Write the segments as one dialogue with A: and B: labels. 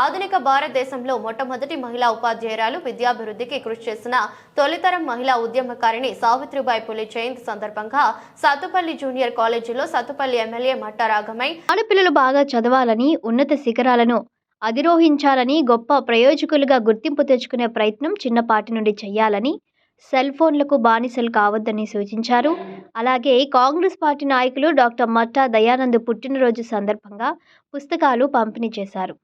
A: ఆధునిక భారతదేశంలో మొట్టమొదటి మహిళా ఉపాధ్యాయురాలు విద్యాభివృద్ధికి కృషి చేసిన తొలితరం మహిళా ఉద్యమకారిణి సావిత్రిబాయి పులి జయంతి సందర్భంగా సత్తుపల్లి జూనియర్ కాలేజీలో సత్తుపల్లి ఎమ్మెల్యే మట్టారాగమై
B: ఆడపిల్లలు బాగా చదవాలని ఉన్నత శిఖరాలను అధిరోహించాలని గొప్ప ప్రయోజకులుగా గుర్తింపు తెచ్చుకునే ప్రయత్నం చిన్నపాటి నుండి చేయాలని సెల్ ఫోన్లకు బానిసలు కావద్దని సూచించారు. అలాగే కాంగ్రెస్ పార్టీ నాయకులు డాక్టర్ మట్టా దయానంద్ పుట్టినరోజు సందర్భంగా పుస్తకాలు పంపిణీ చేశారు.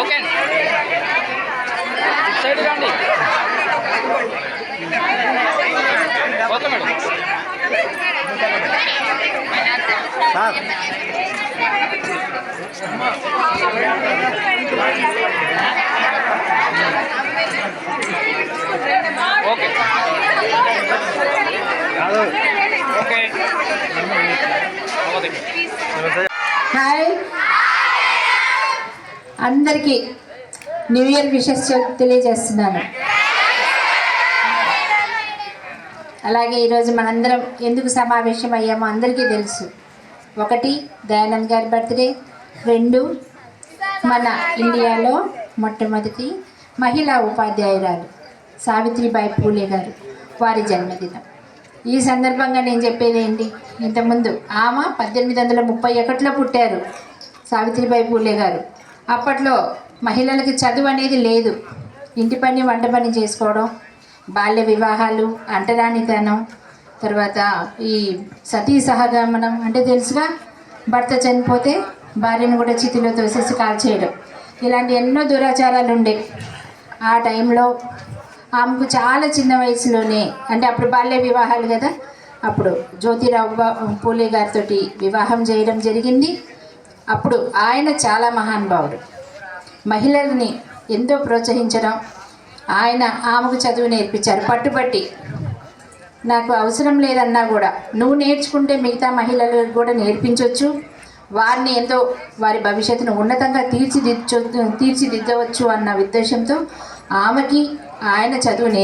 C: ఓకే. సైడ్ రండి. Okay madam. Okay
D: hi. అందరికీ న్యూ ఇయర్ విషెస్ తెలియజేస్తున్నాను. అలాగే ఈరోజు మనందరం ఎందుకు సమావేశం అయ్యామో అందరికీ తెలుసు. ఒకటి దయానంద్ గారి బర్త్డే. రెండు మన ఇండియాలో మొట్టమొదటి మహిళా ఉపాధ్యాయురాలు సావిత్రిబాయి పూలే గారు. వారి జన్మదినం. ఈ సందర్భంగా నేను చెప్పేది ఏంటి? ఇంతకుముందు ఆమె పద్దెనిమిది వందల ముప్పై ఒకటిలో పుట్టారు సావిత్రిబాయి పూలే గారు. అప్పట్లో మహిళలకి చదువు అనేది లేదు. ఇంటి పని వంట పని చేసుకోవడం బాల్య వివాహాలు అంటరానితనం తర్వాత ఈ సతీ సహగమనం అంటే తెలుసుగా? భర్త చనిపోతే భార్యను కూడా చితిలో తోసేసి కాల్చేయడం. ఇలాంటి ఎన్నో దురాచారాలు ఉండే ఆ టైంలో ఆమెకు చాలా చిన్న వయసులోనే అంటే అప్పుడు బాల్య వివాహాలు కదా అప్పుడు జ్యోతిరావు పూలే గారితో వివాహం చేయడం జరిగింది. అప్పుడు ఆయన చాలా మహానుభావుడు. మహిళల్ని ఎంతో ప్రోత్సహించడం ఆయన ఆమెకు చదువు నేర్పించారు. పట్టుబట్టి నాకు అవసరం లేదన్నా కూడా నువ్వు నేర్చుకుంటే మిగతా మహిళలు కూడా నేర్పించవచ్చు వారిని ఎంతో వారి భవిష్యత్తును ఉన్నతంగా తీర్చిదిద్దు తీర్చిదిద్దవచ్చు అన్న ఉద్దేశంతో ఆమెకి ఆయన చదువు నేర్పి